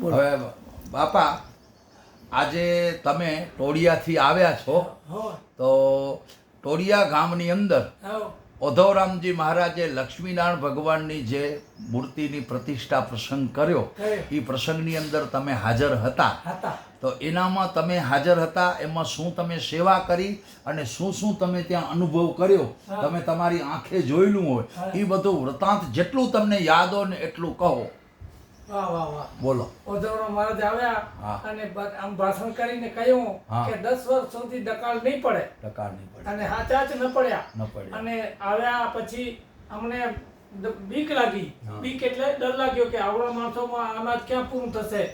હવે બાપા આજે તમે ટોળિયાથી આવ્યા છો તો ટોળિયા ગામની અંદર ઓધવરામજી મહારાજે લક્ષ્મીનારાયણ ભગવાનની જે મૂર્તિની પ્રતિષ્ઠા પ્રસંગ કર્યો એ પ્રસંગની અંદર તમે હાજર હતા. તો એનામાં તમે હાજર હતા એમાં શું તમે સેવા કરી અને શું શું તમે ત્યાં અનુભવ કર્યો? તમે તમારી આંખે જોયેલું હોય. એ બધું વૃતાંત જેટલું તમને યાદ હોય ને એટલું કહો. વાહ વાહ વાહ. બોલો. ઓધવરામ મહારાજ આવ્યા અને આમ ભાષણ કરીને કહ્યું કે દસ વર્ષ સુધી દકાળ નહીં પડે. ટકા નહીં પડે. અને હાચા જ ન પડ્યા. ન પડે અને આવ્યા પછી અમને બીક લાગી. બીક એટલે ડર લાગ્યો કે આવડા માણસોમાં અનાજ ક્યાં પૂરું થશે?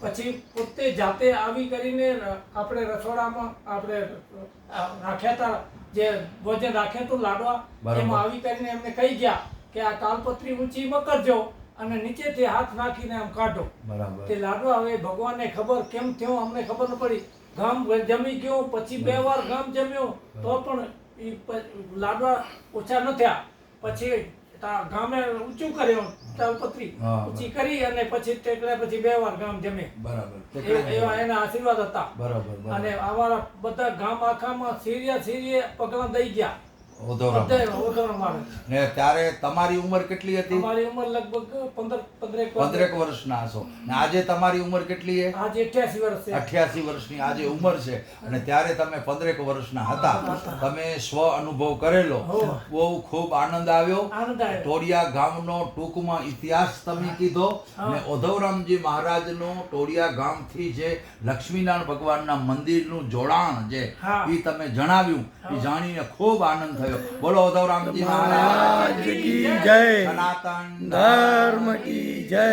પછી પોતે જાતે આવી કરીને આપણે રસોડામાં આપણે રાખ્યા હતા જે ભોજન રાખ્યા હતું લાડવા એમાં આવી કરીને એમને કહી ગયા કે આ તાલપત્રી ઊંચી મકરજો અને નીચેથી હાથ નાખીને આમ કાઢો. બરાબર. તે લાડવા હવે ભગવાનને ખબર કેમ થયો અમને ખબર ન પડી. ગામ જમી ગયો પછી બે વાર ગામ જમ્યો તો પણ એ લાડવા ઓછા ન થયા. પછી તા- ગામે ઊંચું કર્યું તાલપત્રી ઊંચી કરી અને પછી ટેકડા પછી બે વાર ગામ જમે. બરાબર એવા એના આશીર્વાદ હતા. બરાબર અને અમારા બધા ગામ આખામાં સીરિયા સીરીએ પગલાં દઈ ગયા. ને ત્યારે તમારી ઉંમર કેટલી હતી? મારી ઉંમર લગભગ પંદર પંદરેક વર્ષ. પંદરેક વર્ષના હશો ને આજે તમારી ઉંમર કેટલી છે? આજે અઠ્યાસી વર્ષ છે. અઠ્યાસી વર્ષની આજે ઉંમર છે. અને ત્યારે તમે પંદરેક વર્ષના હતા. તમે સ્વ અનુભવ કરેલો. બહુ ખૂબ આનંદ આવ્યો. ટોળિયા ગામનો ટૂંકમાં ઇતિહાસ તમે કીધો. ને ઓધવરામજી મહારાજનો ટોળિયા ગામથી જે લક્ષ્મીનારાયણ ભગવાનના મંદિરનું જોડાણ જે. એ તમે જણાવ્યું. એ જાણીને ખૂબ આનંદ થયો. બોલો ઓધવરામજી મહારાજ કી જય સનાતન ધર્મ કી જય.